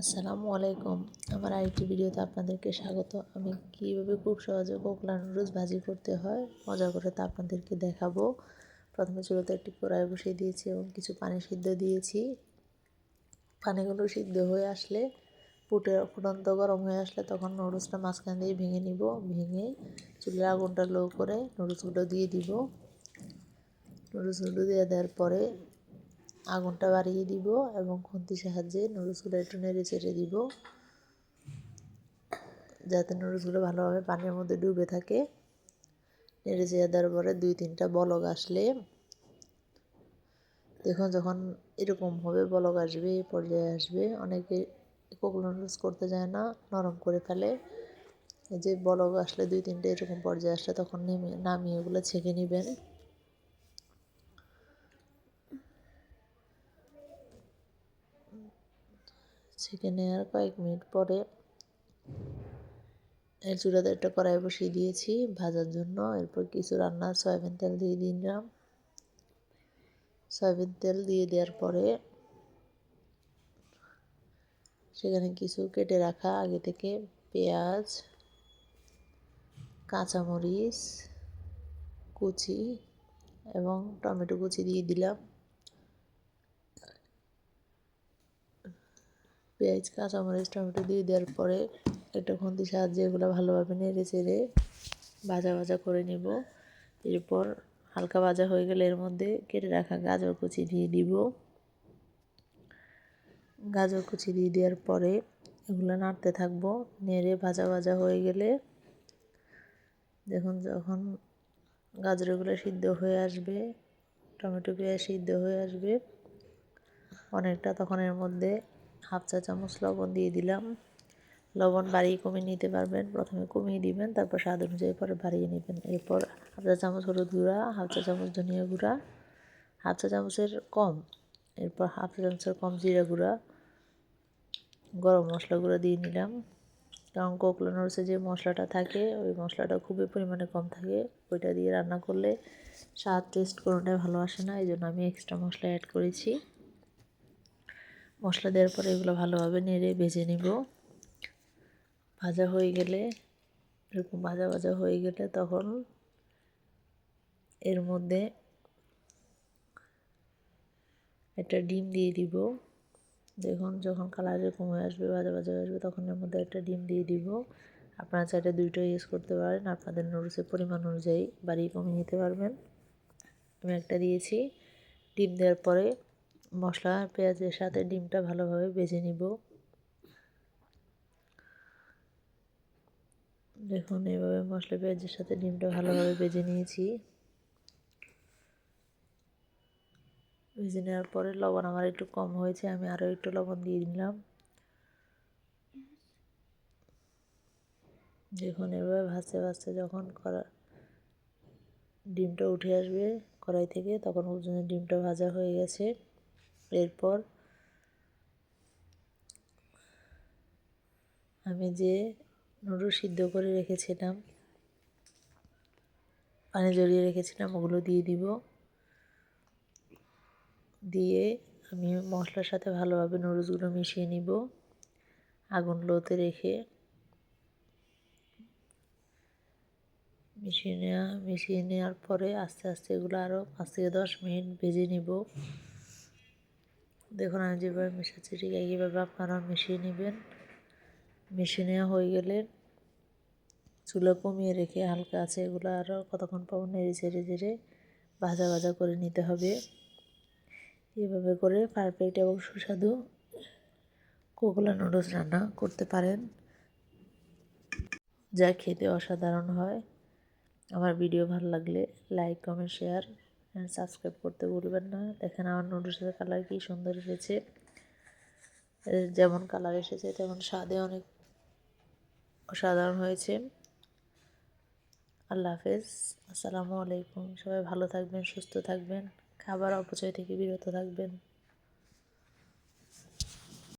আসসালামু আলাইকুম। আমার আরেকটি ভিডিওতে আপনাদেরকে স্বাগত। আমি কীভাবে খুব সহজে কোকলা নুডলস ভাজি করতে হয়, মজা করে তা আপনাদেরকে দেখাবো। প্রথমে চুলোতে একটি কড়াই বসিয়ে দিয়েছি এবং কিছু পানি সিদ্ধ দিয়েছি। পানিগুলো সিদ্ধ হয়ে আসলে ফুটে ফুটন্ত গরম হয়ে আসলে তখন নুডলসটা মাঝখান দিয়ে ভেঙে নিব। ভেঙে চুলের আগুনটা লো করে নুডলসগুলো দিয়ে দিব। নুডলসগুলো দিয়ে দেওয়ার পরে আগুনটা বাড়িয়ে দিব এবং খুন্তির সাহায্যে নুডলসগুলো একটু নেড়ে চেড়ে দিব। যাতে নুডলসগুলো ভালোভাবে পানির মধ্যে ডুবে থাকে। নেড়ে চেড়ে দেওয়ার পরে দুই তিনটা বলক আসলে। দেখুন যখন এরকম হবে বলক আসবে পর্যায়ে আসবে। অনেকে কোকো নুডলস করতে যায় না, নরম করে ফেলে। যে বলক আসলে দুই তিনটে এরকম পর্যায়ে আসলে তখন নেমে নামিয়ে ওগুলো ছেঁকে নেবেন। ছেঁকে নেওয়ার কয়েক মিনিট পরে এর চুলাতে একটা কড়াই বসিয়ে দিয়েছি ভাজার জন্য। এরপর কিছু রান্না, সয়াবিন তেল দিয়ে দিলাম। সয়াবিন তেল দিয়ে দেওয়ার পরে সেখানে কিছু কেটে রাখা, আগে থেকে পেঁয়াজ, কাঁচামরিচ, কুচি এবং টমেটো কুচি দিয়ে দিলাম। পেঁয়াজ কাঁচামরিচ টমেটো দিয়ে দেওয়ার পরে একটা খুন্তির সাহায্যে এগুলো ভালোভাবে নেড়ে চেড়ে ভাজা ভাজা করে নিব। এরপর হালকা ভাজা হয়ে গেলে এর মধ্যে কেটে রাখা গাজর কুচি দিয়ে দিব। গাজর কুচি দিয়ে দেওয়ার পরে এগুলো নাড়তে থাকব, নেড়ে ভাজা ভাজা হয়ে গেলে দেখুন যখন গাজরগুলো সিদ্ধ হয়ে আসবে, টমেটো পেঁয়াজ সিদ্ধ হয়ে আসবে, অনেকটা তখন এর মধ্যে হাফ চা চামচ লবণ দিয়ে দিলাম। লবণ বাড়িয়ে কমিয়ে নিতে পারবেন। প্রথমে কমিয়ে দিবেন, তারপর স্বাদ অনুযায়ী পরে বাড়িয়ে নেবেন। এরপর হাফ চা চামচ হলুদ গুঁড়া, হাফ চা চামচ ধনিয়া গুঁড়া, হাফ চা চামচের কম, এরপর হাফ চা চামচের কম জিরা গুঁড়া, গরম মশলা গুঁড়া দিয়ে নিলাম। কারণ কোকলা নুডলসে যে মশলাটা থাকে, ওই মশলাটা খুবই পরিমাণে কম থাকে। ওইটা দিয়ে রান্না করলে স্বাদ, টেস্ট কোনোটাই ভালো আসে না। এই জন্য আমি এক্সট্রা মশলা অ্যাড করেছি। মশলা দেওয়ার পরে এগুলো ভালোভাবে নেড়ে ভেজে নিব। ভাজা হয়ে গেলে, এরকম ভাজা ভাজা হয়ে গেলে তখন এর মধ্যে একটা ডিম দিয়ে দিব। দেখুন যখন কালার এরকম হয়ে আসবে, ভাজা ভাজা হয়ে আসবে, তখন এর মধ্যে একটা ডিম দিয়ে দিব। আপনারা চাইলে দুইটা ইউজ করতে পারেন, আপনাদের নুডলসের পরিমাণ অনুযায়ী বাড়িয়ে কমিয়ে নিতে পারবেন। আমি একটা দিয়েছি। ডিম দেওয়ার পরে মশলা আর পেঁয়াজের সাথে ডিমটা ভালোভাবে বেজে নিব। দেখুন, এভাবে মশলা, পেঁয়াজের সাথে ডিমটা ভালোভাবে বেজে নিয়েছি। ভেজে নেওয়ার পরে লবণ আমার একটু কম হয়েছে, আমি আরও একটু লবণ দিয়ে দিলাম। দেখুন, এভাবে ভাজতে ভাজতে যখন করা ডিমটা উঠে আসবে কড়াই থেকে, তখন ওজনের ডিমটা ভাজা হয়ে গেছে। এরপর আমি যে নুডলস সিদ্ধ করে রেখেছিলাম, পানি জড়িয়ে রেখেছিলাম, ওগুলো দিয়ে দিব। দিয়ে আমি মশলার সাথে ভালোভাবে নুডলসগুলো মিশিয়ে নিব, আগুন লোতে রেখে। মিশিয়ে নেওয়া মিশিয়ে নেওয়ার পরে আস্তে আস্তে এগুলো আরও পাঁচ থেকে দশ মিনিট ভেজে নিব। দেখুন, আমি যেভাবে মিশাচ্ছি, ঠিক একইভাবে আপনারা মিশিয়ে নেবেন। মিশিয়ে নেওয়া হয়ে গেলে চুলো কমিয়ে রেখে হালকা আছে এগুলো আরও কতক্ষণ পাবো নেড়ে ছেড়ে ছেড়ে ভাজা ভাজা করে নিতে হবে। এভাবে করে পারফেক্ট এবং সুস্বাদু কোকোলা নুডলস রান্না করতে পারেন। যা খেতে অসাধারণ হয়। আমার ভিডিও ভালো লাগলে লাইক, কমেন্ট, শেয়ার সাবস্ক্রাইব করতে ভুলবেন না। দেখেন আমার নুডলসের কালার কি সুন্দর এসেছে। যেমন কালার এসেছে, তেমন স্বাদে অনেক অসাধারণ হয়েছে। আল্লাহ হাফেজ। আসসালামু আলাইকুম। সবাই ভালো থাকবেন, সুস্থ থাকবেন। খাবার অপচয় থেকে বিরত থাকবেন।